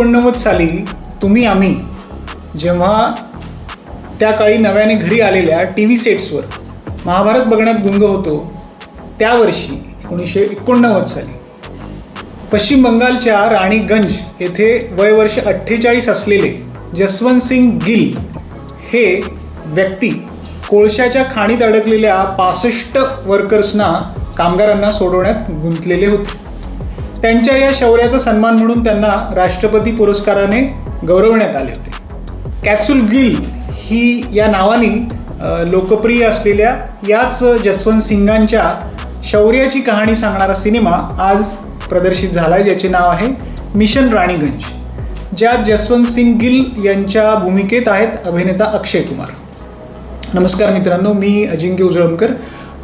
एकोणनव्वद साली तुम्ही आम्ही जेव्हा त्या काळी नव्याने घरी आलेल्या टी व्ही सेट्सवर महाभारत बघण्यात गुंग होतो त्या वर्षी एकोणीसशे एकोणनव्वद साली. पश्चिम बंगालच्या राणीगंज येथे वयवर्ष अठ्ठेचाळीस असलेले जसवंत सिंग गिल हे व्यक्ती कोळशाच्या खाणीत अडकलेल्या पासष्ट वर्कर्सना कामगारांना सोडवण्यात गुंतलेले होते. त्यांच्या या शौर्याचा सन्मान म्हणून त्यांना राष्ट्रपती पुरस्काराने गौरवण्यात आले होते. कॅप्सूल गिल ही या नावाने लोकप्रिय असलेल्या याच जसवंत सिंगांच्या शौर्याची कहाणी सांगणारा सिनेमा आज प्रदर्शित झाला आहे ज्याचे नाव आहे मिशन राणीगंज ज्यात जसवंत सिंग गिल यांच्या भूमिकेत आहेत अभिनेता अक्षय कुमार. नमस्कार मित्रांनो मी अजिंक्य उजळमकर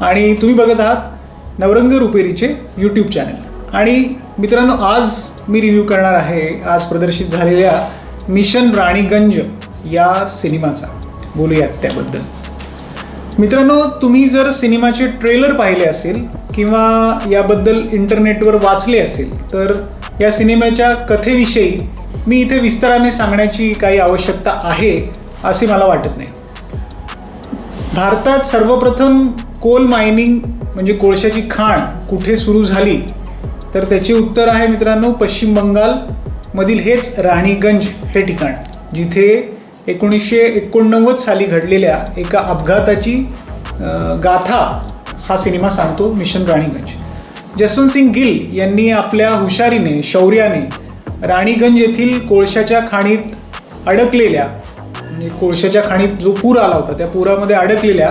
आणि तुम्ही बघत आहात नवरंग रुपेरीचे यूट्यूब चॅनल आणि मित्रांनो आज मी रिव्ह्यू करणार आहे आज प्रदर्शित झालेल्या मिशन राणीगंज या सिनेमाचा. बोलूयात त्याबद्दल. मित्रांनो तुम्ही जर सिनेमाचे ट्रेलर पाहिले असेल किंवा याबद्दल इंटरनेटवर वाचले असेल तर या सिनेमाच्या कथेविषयी मी इथे विस्ताराने सांगण्याची काही आवश्यकता आहे असे मला वाटत नाही. भारतात सर्वप्रथम कोल मायनिंग म्हणजे कोळशाची खाण कुठे सुरू झाली? तर त्याचे उत्तर आहे मित्रांनो पश्चिम बंगालमधील हेच राणीगंज हे ठिकाण जिथे एकोणीसशे एकोणनव्वद साली घडलेल्या एका अपघाताची गाथा हा सिनेमा सांगतो मिशन राणीगंज. जसवंत सिंग गिल यांनी आपल्या हुशारीने शौर्याने राणीगंज येथील कोळशाच्या खाणीत अडकलेल्या म्हणजे कोळशाच्या खाणीत जो पूर आला होता त्या पुरामध्ये अडकलेल्या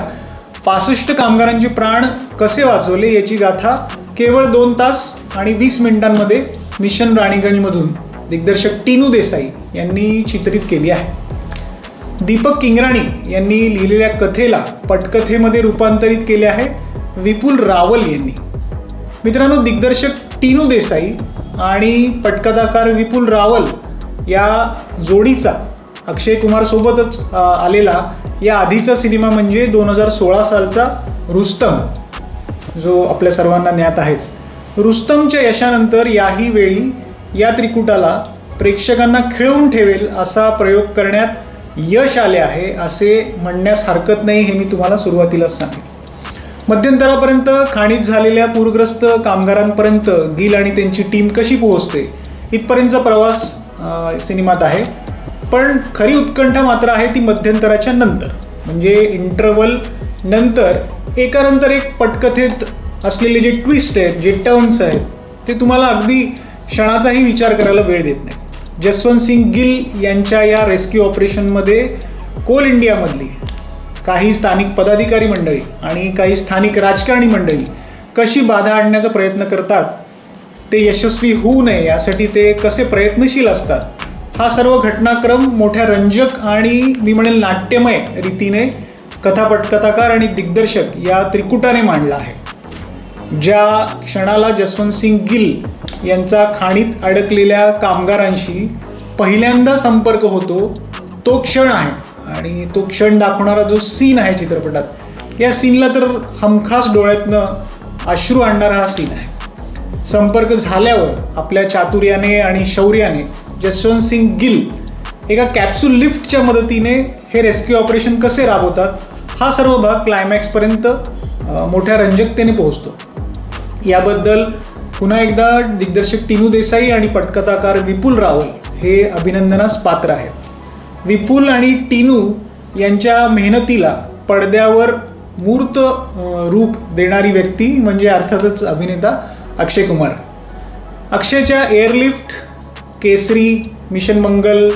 पासष्ट कामगारांचे प्राण कसे वाचवले याची गाथा केवळ दोन तास आणि वीस मिनिटांमध्ये मिशन राणीगंजमधून दिग्दर्शक टीनू देसाई यांनी चित्रित केली आहे. दीपक किंगराणी यांनी लिहिलेल्या कथेला पटकथेमध्ये रूपांतरित केले आहे विपुल रावल यांनी. मित्रांनो दिग्दर्शक टीनू देसाई आणि पटकथाकार विपुल रावल या जोडीचा अक्षय कुमारसोबतच आलेला या आधीचा सिनेमा म्हणजे दोन हजार सोळा सालचा रुस्तम. जो आपल्या सर्वांना ज्ञात आहेच. रुस्तमच्या यशानंतर याही वेळी या त्रिकुटाला प्रेक्षकांना खिळवून ठेवेल असा प्रयोग करण्यात यश आले आहे असे म्हणण्यास हरकत नाही हे मी तुम्हाला सुरुवातीलाच सांगेन. मध्यंतरापर्यंत खाणीत झालेल्या पूरग्रस्त कामगारांपर्यंत गिल आणि त्यांची टीम कशी पोहोचते इथपर्यंतचा प्रवास सिनेमात आहे. पण खरी उत्कंठा मात्र आहे ती मध्यंतराच्या नंतर. म्हणजे इंटरवल नंतर एकानंतर एक पटकथेत असलेले जे ट्विस्ट आहेत जे टर्न्स आहेत ते तुम्हाला अगदी क्षणाचाही विचार करायला वेळ देत नाही. जसवंत सिंग गिल यांच्या या रेस्क्यू ऑपरेशनमध्ये कोल इंडियामधली काही स्थानिक पदाधिकारी मंडळी आणि काही स्थानिक राजकारणी मंडळी कशी बाधा आणण्याचा प्रयत्न करतात ते यशस्वी होऊ नये यासाठी ते कसे प्रयत्नशील असतात हा सर्व घटनाक्रम मोठ्या रंजक आणि मी म्हणेल नाट्यमय रीतीने कथापटकथाकार आणि दिग्दर्शक या त्रिकुटाने मांडला आहे. ज्या क्षणाला जसवंत सिंग गिल यांचा खाणीत अडकलेल्या कामगारांशी पहिल्यांदा संपर्क होतो तो क्षण आहे. आणि तो क्षण दाखवणारा जो सीन आहे चित्रपटात या सीनला तर हमखास डोळ्यातनं अश्रू आणणारा हा सीन आहे. संपर्क झाल्यावर आपल्या चातुर्याने आणि शौर्याने जसवंत सिंग गिल एका कॅप्सूल लिफ्टच्या मदतीने हे रेस्क्यू ऑपरेशन कसे राबवतात हा सर्व भाग क्लायमॅक्सपर्यंत मोठ्या रंजकतेने पोहोचतो. याबद्दल पुन्हा एकदा दिग्दर्शक टिनू देसाई आणि पटकथाकार विपुल रावल हे अभिनंदनास पात्र आहेत. विपुल आणि टिनू यांच्या मेहनतीला पडद्यावर मूर्त रूप देणारी व्यक्ती म्हणजे अर्थातच अभिनेता अक्षय कुमार. अक्षयच्या एअरलिफ्ट केसरी मिशन मंगल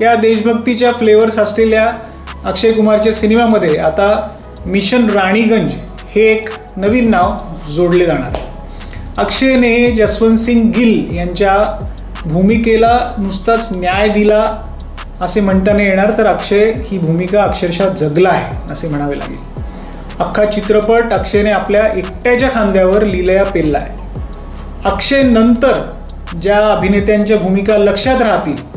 या देशभक्तीच्या फ्लेवर्स असलेल्या अक्षय कुमारच्या सिनेमामध्ये आता मिशन राणीगंज हे एक नवीन नाव जोडले जाणार. अक्षयने जसवंत सिंग गिल यांच्या भूमिकेला नुसताच न्याय दिला असे म्हणता नाही येणार तर अक्षय ही भूमिका अक्षरशः जगला आहे असे म्हणावे लागेल. अख्खा चित्रपट अक्षयने आपल्या एकट्याच्या खांद्यावर लिलया पेलला आहे अक्षय नंतर ज्या अभिनेत्यांच्या भूमिका लक्षात राहतील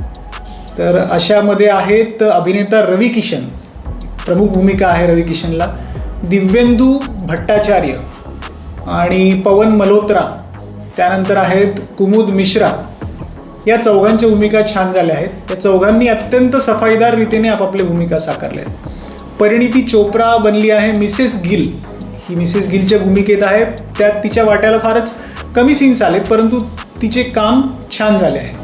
तर अशामध्ये आहेत अभिनेता रवी किशन. प्रमुख भूमिका आहे रवी किशनला. दिव्येंदू भट्टाचार्य आणि पवन मल्होत्रा. त्यानंतर आहेत कुमुद मिश्रा. या चौघांच्या भूमिका छान झाल्या आहेत. या चौघांनी अत्यंत सफाईदार रीतीने आपापल्या भूमिका साकारल्या आहेत. परिणिती चोप्रा बनली आहे मिसेस गिल. ही मिसेस गिलच्या भूमिकेत आहे. त्यात तिच्या वाट्याला फारच कमी सीन्स आलेत परंतु तिचे काम छान झाले आहे.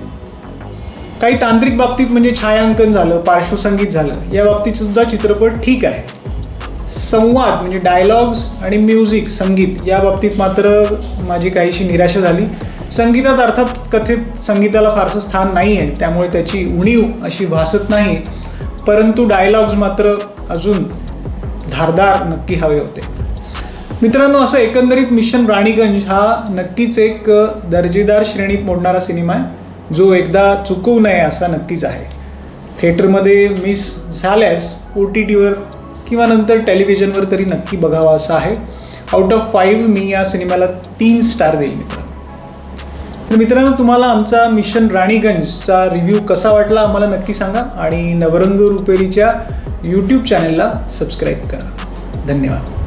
काही तांत्रिक बाबतीत म्हणजे छायांकन झालं पार्श्वसंगीत झालं या बाबतीत सुद्धा चित्रपट ठीक आहे. संवाद म्हणजे डायलॉग्स आणि म्युझिक संगीत या बाबतीत मात्र माझी काहीशी निराशा झाली. संगीतात अर्थात कथेत संगीताला फारसं स्थान नाही आहे त्यामुळे त्याची उणीव अशी भासत नाही. परंतु डायलॉग्स मात्र अजून धारदार नक्की हवे होते. मित्रांनो असं एकंदरीत मिशन राणीगंज हा नक्कीच एक दर्जेदार श्रेणीत मोडणारा सिनेमा आहे. जो एकदा चुकवू नये असा नक्कीच आहे. थिएटरमध्ये मिस झाल्यास ओ टी टीवर किंवा नंतर टेलिव्हिजनवर तरी नक्की बघावा असं आहे. आउट ऑफ फाईव्ह मी या सिनेमाला तीन स्टार देईल मित्रांनो. तर मित्रांनो तुम्हाला आमचा मिशन राणीगंजचा रिव्ह्यू कसा वाटला आम्हाला नक्की सांगा आणि नवरंग रुपेरीच्या यूट्यूब चॅनलला सबस्क्राईब करा. धन्यवाद.